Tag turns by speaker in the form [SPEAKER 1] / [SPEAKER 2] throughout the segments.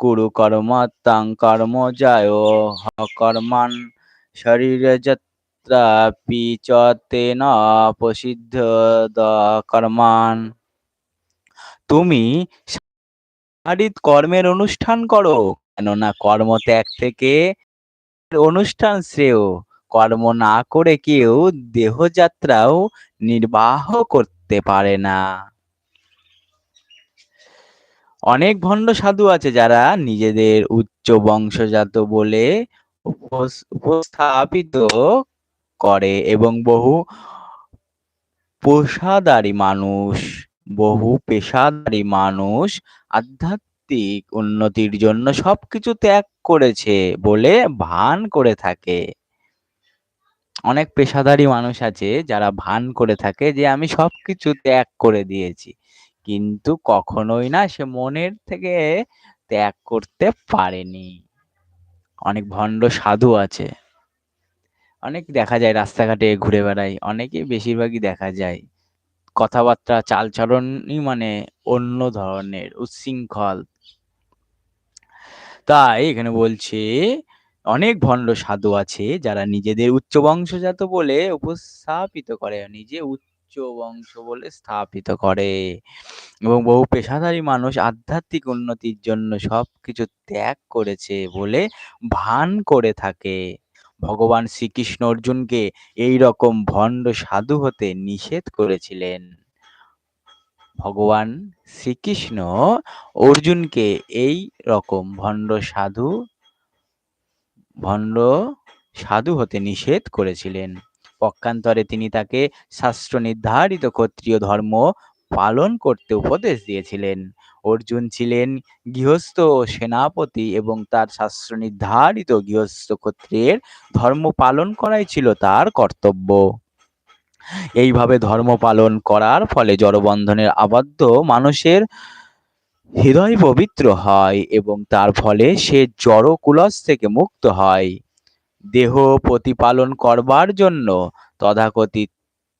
[SPEAKER 1] কুরু কর্মত্তাং কর্ম যায় কর্মান শরীরে যত্রাপি চ তেন প্রসিদ্ধ কর্মান। তুমি শারীরিক কর্মের অনুষ্ঠান করো, কেননা কর্ম ত্যাগ থেকে অনুষ্ঠান শ্রেয়। কর্ম না করে কেউ দেহযাত্রাও নির্বাহ করতে পারে না। অনেক ভণ্ড সাধু আছে যারা নিজেদের উচ্চ বংশজাত বলে উপস্থাপিত করে এবং বহু পেশাদারী মানুষ, বহু পেশাদারী মানুষ আধ্যাত্মিক উন্নতির জন্য সবকিছু ত্যাগ করেছে বলে ভান করে থাকে। অনেক পেশাদারী মানুষ আছে যারা ভান করে থাকে যে আমি সবকিছু ত্যাগ করে দিয়েছি। কিন্তু কখনোই না সে মনের থেকে ত্যাগ করতে পারেনি। অনেক ভণ্ড সাধু আছে। অনেক দেখা যায় রাস্তাঘাটে ঘুরে বেড়ায়, অনেকেই বেশিরভাগই দেখা যায়। কথাবার্তা, চালচলনই মানে অন্য ধরনের, উচ্ছৃঙ্খল। তাই এখানে বলছে, অনেক ভণ্ড সাধু আছে যারা নিজেদের উচ্চ বংশজাত বলে উপস্থাপিত করে, নিজে উচ্চ বংশ বলে স্থাপিত করে। এবং বহু পেশাদারী মানুষ আধ্যাত্মিক উন্নতির জন্য সবকিছু ত্যাগ করেছে বলে ভান করে থাকে। ভগবান শ্রীকৃষ্ণ অর্জুনকে এই রকম ভণ্ড সাধু হতে নিষেধ করেছিলেন। ভগবান শ্রীকৃষ্ণ অর্জুনকে এই রকম ভণ্ড সাধু ভণ্ড সাধু হতে নিষেধ করেছিলেন। পক্ষান্তরে তিনি তাকে শাস্ত্র নির্ধারিত ক্ষত্রিয় ধর্ম পালন করতে উপদেশ দিয়েছিলেন। অর্জুন ছিলেন গৃহস্থ সেনাপতি এবং তার শাস্ত্র নির্ধারিত গৃহস্থ ক্ষত্রিয়ের ধর্ম পালন করাই ছিল তার কর্তব্য। এইভাবে ধর্ম পালন করার ফলে জড়বন্ধনের আবদ্ধ মানুষের হৃদয় পবিত্র হয় এবং তার ফলে সে জড়কুলস থেকে মুক্ত হয়। দেহ প্রতিপালন করবার জন্য তথাকথিত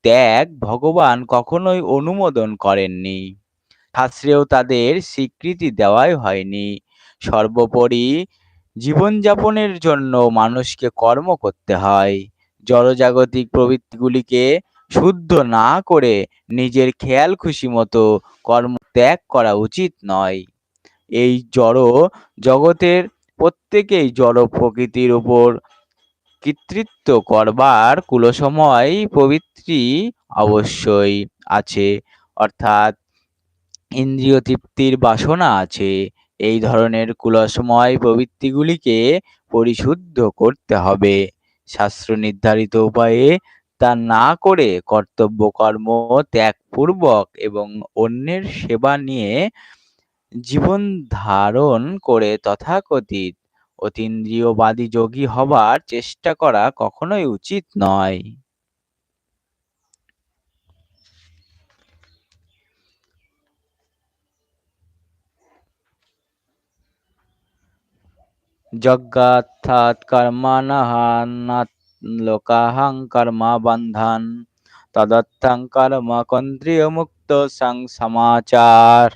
[SPEAKER 1] ত্যাগ ভগবান কখনোই অনুমোদন করেননি। শাস্ত্রেও তাদের স্বীকৃতি দেওয়াই হয়নি। সর্বোপরি জীবনযাপনের জন্য মানুষকে কর্ম করতে হয়। জড়জাগতিক প্রবৃত্তিগুলিকে শুদ্ধ না করে নিজের খেয়াল খুশি মতো কর্ম ত্যাগ করা উচিত নয়। এই জড় জগতের প্রত্যেকেই জড় প্রকৃতির উপর কর্তৃত্ব করবার কুলসময় প্রবৃত্তি অবশ্যই আছে। অর্থাৎ ইন্দ্রিয় তৃপ্তির বাসনা আছে। এই ধরনের কুলসময় প্রবৃত্তিগুলিকে পরিশুদ্ধ করতে হবে। শাস্ত্র নির্ধারিত উপায়ে তা না করে কর্তব্য কর্ম ত্যাগপূর্বক এবং অন্যের সেবা নিয়ে জীবন ধারণ করে তথাকথিত অতীন্দ্রিয়বাদী যোগী হবার চেষ্টা করা কখনোই উচিত নয়। যজ্ঞার্থাৎ কর্মাণঃ লোকাহং কর্মা বন্ধান তদত্থং কর্ম কন্দ্রিয় মুক্ত সং সমাচার।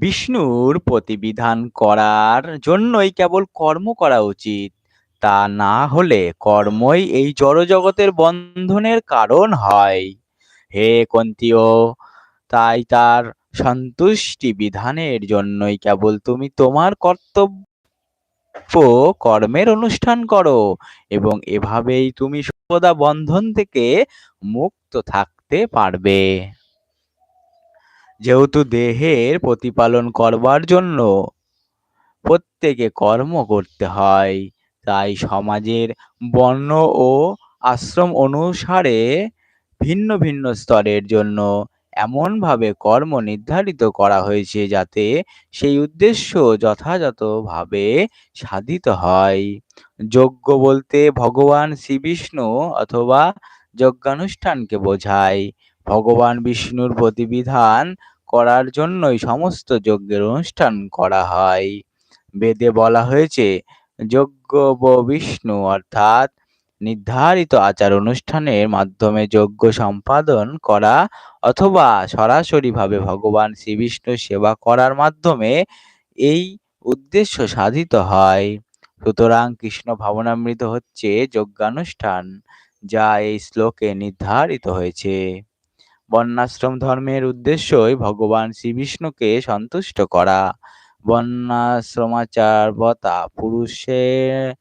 [SPEAKER 1] বিষ্ণুর প্রতিবিধান করার জন্যই কেবল কর্ম করা উচিত। তা না হলে কর্মই এই জড়জগতের বন্ধনের কারণ হয়। হে কন্তীয়, তাই তার সন্তুষ্টি বিধানের জন্যই কেবল তুমি তোমার কর্তব্য কর্মের অনুষ্ঠান করো এবং এভাবেই তুমি সর্বদা বন্ধন থেকে মুক্ত থাকতে পারবে। যেহেতু দেহের প্রতিপালন করবার জন্য প্রত্যেকে কর্ম করতে হয়, তাই সমাজের বর্ণ ও আশ্রম অনুসারে ভিন্ন ভিন্ন স্তরের জন্য এমনভাবে কর্ম নির্ধারিত করা হয়েছে যাতে সেই উদ্দেশ্য যথাযথভাবে সাধিত হয়। যজ্ঞ বলতে ভগবান শ্রীবিষ্ণু অথবা যজ্ঞানুষ্ঠানকে বোঝায়। ভগবান বিষ্ণুর প্রতিবিধান করার জন্যই সমস্ত যজ্ঞের অনুষ্ঠান করা হয়। বেদে বলা হয়েছে, যজ্ঞ বিষ্ণু অর্থাৎ নির্ধারিত আচার অনুষ্ঠানের মাধ্যমে যজ্ঞ সম্পাদন করা অথবা সরাসরিভাবে ভগবান শ্রীবিষ্ণুর সেবা করার মাধ্যমে এই উদ্দেশ্য সাধিত হয়। সুতরাং কৃষ্ণ ভাবনামৃত হচ্ছে যজ্ঞানুষ্ঠান, যা এই শ্লোকে নির্ধারিত হয়েছে। বর্ণাশ্রম ধর্মের উদ্দেশ্যই ভগবান শ্রীবিষ্ণুকে সন্তুষ্ট করা। বর্ণাশ্রমাচারবতা পুরুষে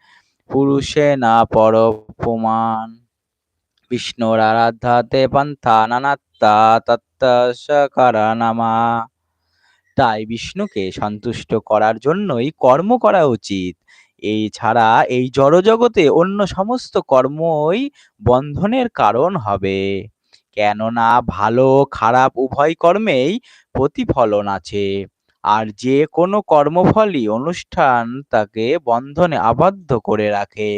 [SPEAKER 1] পুরুষে না পরপমান বিষ্ণুর আরাধ্যাতে পন্থা নানাত্তা তত্ত্বকারণামা তাই বিষ্ণুকে সন্তুষ্ট করার জন্যই কর্ম করা উচিত। এই ছাড়া এই জড়জগতে অন্য সমস্ত কর্মই বন্ধনের কারণ হবে। কেননা ভালো খারাপ উভয় কর্মেই প্রতিফলন আছে। আর যে কোনো কর্মফলই অনুষ্ঠান তাকে বন্ধনে আবদ্ধ করে রাখে।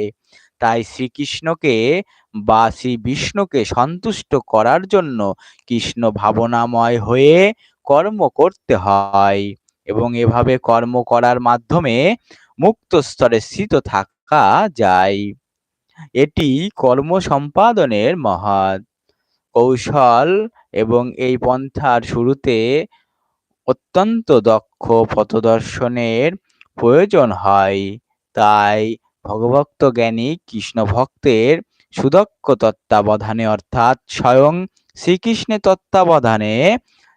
[SPEAKER 1] তাই শ্রীকৃষ্ণকে বা শ্রী বিষ্ণুকে সন্তুষ্ট করার জন্য কৃষ্ণ ভাবনাময় হয়ে কর্ম করতে হয় এবং এভাবে কর্ম করার মাধ্যমে মুক্ত স্তরে স্থিত থাকা যায়। এটি কর্ম সম্পাদনের মহৎ। কৌশল এবং এই পন্থার শুরুতে অত্যন্ত দক্ষ পথদর্শনের প্রয়োজন হয়। তাই ভগভক্ত জ্ঞানী কৃষ্ণ ভক্তের সুদক্ষ তত্ত্বাবধানে অর্থাৎ স্বয়ং শ্রীকৃষ্ণের তত্ত্বাবধানে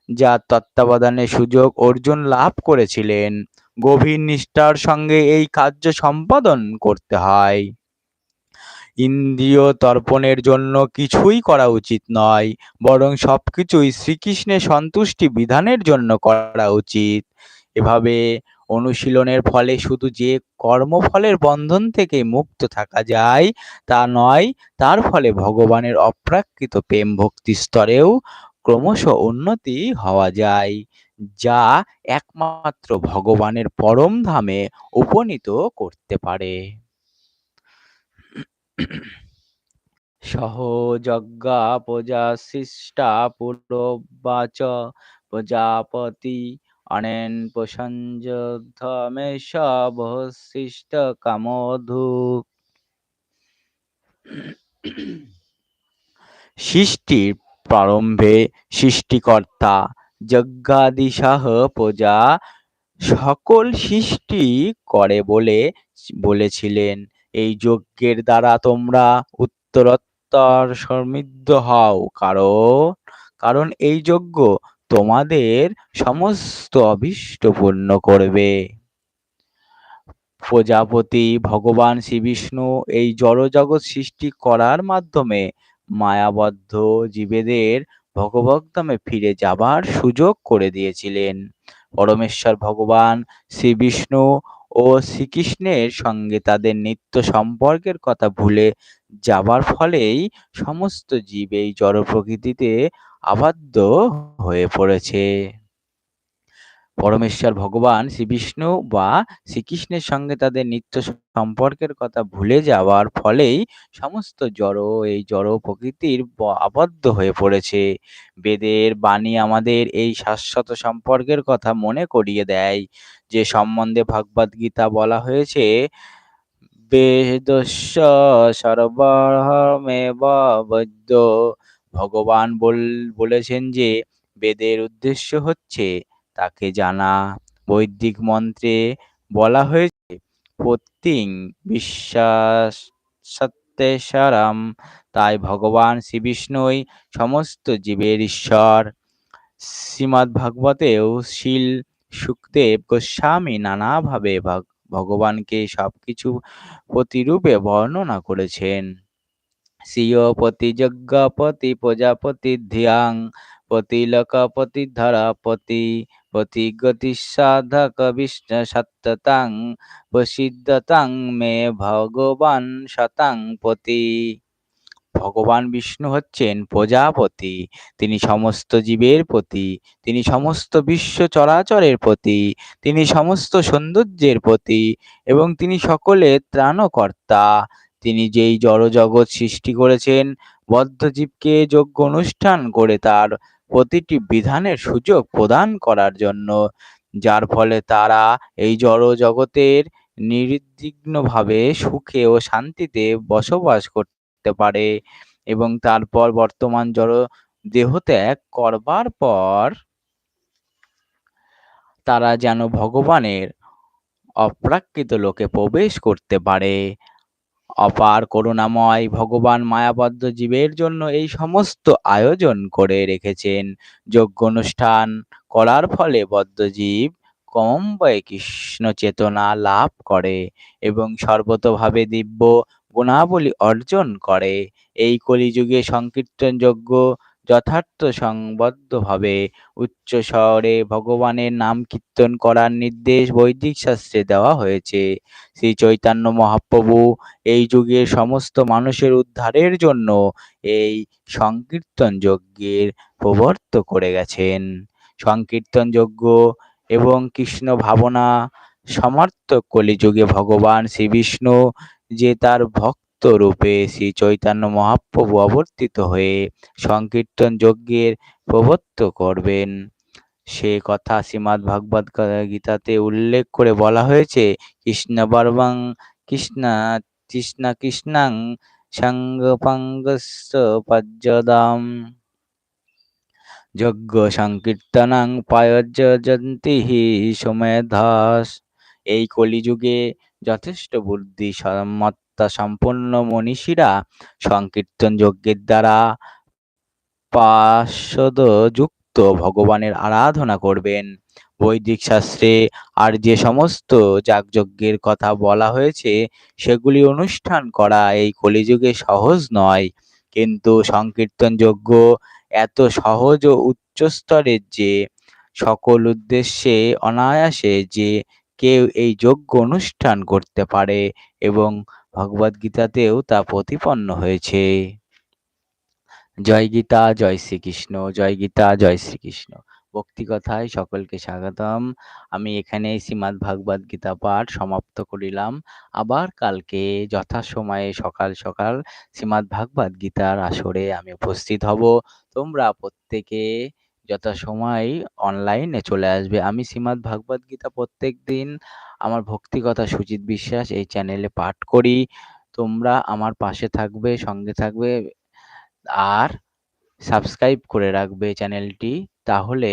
[SPEAKER 1] যা তত্ত্বাবধানে সুযোগ অর্জুন লাভ করেছিলেন, গভীর নিষ্ঠার সঙ্গে এই কার্য সম্পাদন করতে হয়। ইন্দ্রিয় তর্পণের জন্য কিছুই করা উচিত নয়, বরং সবকিছুই শ্রীকৃষ্ণের সন্তুষ্টি বিধানের জন্য করা উচিত। এভাবে অনুশীলনের ফলে শুধু যে কর্মফলের বন্ধন থেকে মুক্ত থাকা যায়, তা নয়, তার ফলে ভগবানের অপ্রাকৃত প্রেম ভক্তি স্তরেও ক্রমশ উন্নতি হওয়া যায়, যা একমাত্র ভগবানের পরম ধামে উপনীত করতে পারে। সহযজ্ঞা প্রজা পুরবাচ প্রজাপতি অনেন প্রসঞ্জমেশ বহিষ্ঠ কামধু। সৃষ্টির প্রারম্ভে সৃষ্টিকর্তা যজ্ঞাদিশাহ প্রজা সকল সৃষ্টি করে বলে বলেছিলেন। এই যজ্ঞের দ্বারা তোমরা উত্তরোত্তর সমৃদ্ধ হও। কারণ কারণ এই যজ্ঞ তোমাদের সমস্ত অভীষ্ট পূর্ণ করবে। প্রজাপতি, ভগবান শ্রী বিষ্ণু এই জড়জগৎ সৃষ্টি করার মাধ্যমে মায়াবদ্ধ জীবেদের ভগবদ্ধামে ফিরে যাবার সুযোগ করে দিয়েছিলেন। পরমেশ্বর ভগবান শ্রী বিষ্ণু ও শ্রীকৃষ্ণের সঙ্গে তাদের নিত্য সম্পর্কের কথা ভুলে যাবার ফলেই সমস্ত জীব এই জড় প্রকৃতিতে আবদ্ধ হয়ে পড়েছে। পরমেশ্বর ভগবান শ্রী বিষ্ণু বা শ্রীকৃষ্ণের সঙ্গে তাদের নিত্য সম্পর্কের কথা ভুলে যাওয়ার ফলেই সমস্ত জড়, এই জড় প্রকৃতির আবদ্ধ হয়ে পড়েছে। বেদের বাণী আমাদের এই শাশ্বত সম্পর্কের কথা মনে করিয়ে দেয়। যে সম্বন্ধে ভগবদ গীতা বলা হয়েছে, বেদস্য সর্বমেব বৈদ্য। ভগবান বল, বলেছেন যে বেদের উদ্দেশ্য হচ্ছে তাকে জানা। বৈদিক মন্ত্রে বলা হয়েছে, প্রত্যিং বিশ্বাস সত্যেশ্বরম তাই ভগবান শ্রী বিষ্ণুই সমস্ত জীবের ঈশ্বর। শ্রীমৎ ভাগবতেও শিল, সুখদেব গোস্বামী নানাভাবে ভগবানকে সবকিছু প্রতিরূপে বর্ণনা করেছেন। শ্রীয়পতি যজ্ঞপতি প্রজাপতি ধিয়াং পতি লোকপতি ধরাপতি পতি গতি সাধক বিষ্ণু সত্যতাং প্রসিদ্ধতাং মে ভগবান শতাং পতি। ভগবান বিষ্ণু হচ্ছেন প্রজাপতি, তিনি সমস্ত জীবের প্রতি তিনি সমস্ত বিশ্ব চরাচরের প্রতি তিনি সমস্ত সৌন্দর্যের প্রতি এবং তিনি সকলের ত্রাণকর্তা। তিনি যেই জড়জগৎ সৃষ্টি করেছেন বদ্ধজীবকে যোগ্য অনুষ্ঠান করে তার প্রতিটি বিধানের সুযোগ প্রদান করার জন্য, যার ফলে তারা এই জড় জগতের নির্বিঘ্নভাবে সুখে ও শান্তিতে বসবাস করতে পারে এবং তারপর বর্তমান জড় দেহ ত্যাগ করবার পর তারা যেন ভগবানের অপ্রাকৃত লোকে প্রবেশ করতে পারে। অপার করুণাময় ভগবান মায়াবদ্ধ জীবের জন্য এই সমস্ত আয়োজন করে রেখেছেন। যজ্ঞ অনুষ্ঠান করার ফলে বদ্ধজীব কম বয়ে কৃষ্ণ চেতনা লাভ করে এবং সর্বতভাবে দিব্য গুণাবলী অর্জন করে। এই কলিযুগে সংকীর্তন যজ্ঞ যথার্থ সংবদ্ধভাবে উচ্চ শহরে ভগবানের নাম কীর্তন করার নির্দেশ বৈদিক শাস্ত্রে দেওয়া হয়েছে। শ্রী চৈতন্য মহাপ্রভু এই যুগের সমস্ত মানুষের উদ্ধারের জন্য এই সংকীর্তন যজ্ঞের প্রবর্ত করে গেছেন। সংকীর্তন যজ্ঞ এবং কৃষ্ণ ভাবনা সমর্থক কলিযুগে ভগবান শ্রী বিষ্ণু যে তার ভক্ত রূপে শ্রী চৈতন্য মহাপ্রভু অবর্তিত হয়ে সংকীর্তন যজ্ঞের প্রবর্ত করবেন। সে কথা শ্রীমৎ ভাগবত গীতাতে উল্লেখ করে বলা হয়েছে, কৃষ্ণ বর্বং কৃষ্ণ কৃষ্ণ কৃষ্ণাং সঙ্গপাঙ্গস্য যজ্ঞ সংকীর্তনাং পায়জন্তি সুমেধাস। এই কলিযুগে যথেষ্ট বুদ্ধি সম্মত্তা সম্পন্ন মনীষীরা সংকীর্তন যজ্ঞের দ্বারা পার্শ্বদ যুক্ত ভগবানের আরাধনা করবেন। বৈদিক শাস্ত্রে আর যে সমস্ত যাগযজ্ঞের কথা বলা হয়েছে, সেগুলি অনুষ্ঠান করা এই কলিযুগে সহজ নয়। কিন্তু সংকীর্তন যজ্ঞ এত সহজ ও উচ্চস্তরের যে সকল উদ্দেশ্যে অনায়াসে যে কেউ এই যজ্ঞ অনুষ্ঠান করতে পারে এবং ভগবদ্গীতাতেও তা প্রতিপন্ন হয়েছে। জয় গীতা, জয় শ্রীকৃষ্ণ, জয় গীতা, জয় শ্রীকৃষ্ণ। ভক্তি কথায় সকলকে স্বাগতম। আমি এখানে শ্রীমাদ ভাগবত গীতা পাঠ সমাপ্ত করিলাম। আবার কালকে যথাসময়ে সকাল সকাল শ্রীমাদ ভাগবত গীতার আসরে আমি উপস্থিত হব। তোমরা প্রত্যেকে যথাসময় অনলাইনে চলে আসবে। আমি শ্রীমদ্ ভাগবত গীতা প্রত্যেক দিন আমার ভক্তিকথা সুজিত বিশ্বাস এই চ্যানেলে পাঠ করি। তোমরা আমার পাশে থাকবে, সঙ্গে থাকবে আর সাবস্ক্রাইব করে রাখবে চ্যানেলটি তাহলে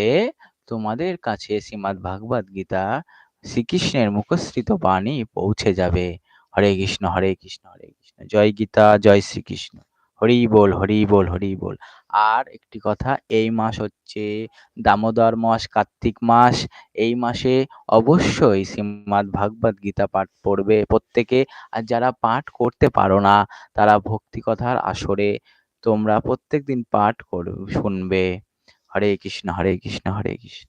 [SPEAKER 1] তোমাদের কাছে শ্রীমদ্ ভাগবত গীতা শ্রীকৃষ্ণের মুখশ্রিত বাণী পৌঁছে যাবে। হরে কৃষ্ণ হরে কৃষ্ণ হরে কৃষ্ণ। জয় গীতা, জয় শ্রীকৃষ্ণ। হরি বল হরি বল হরি বল। আর একটি কথা, এই মাস হচ্ছে দামোদর মাস, কার্তিক মাস। এই মাসে অবশ্যই শ্রীমদ ভাগবত গীতা পাঠ পড়বে। প্রত্যেকে, আর যারা পাঠ করতে পারো না, তারা ভক্তি কথার আসরে তোমরা প্রত্যেক দিন পাঠ করবে শুনবে। হরে কৃষ্ণ হরে কৃষ্ণ হরে কৃষ্ণ।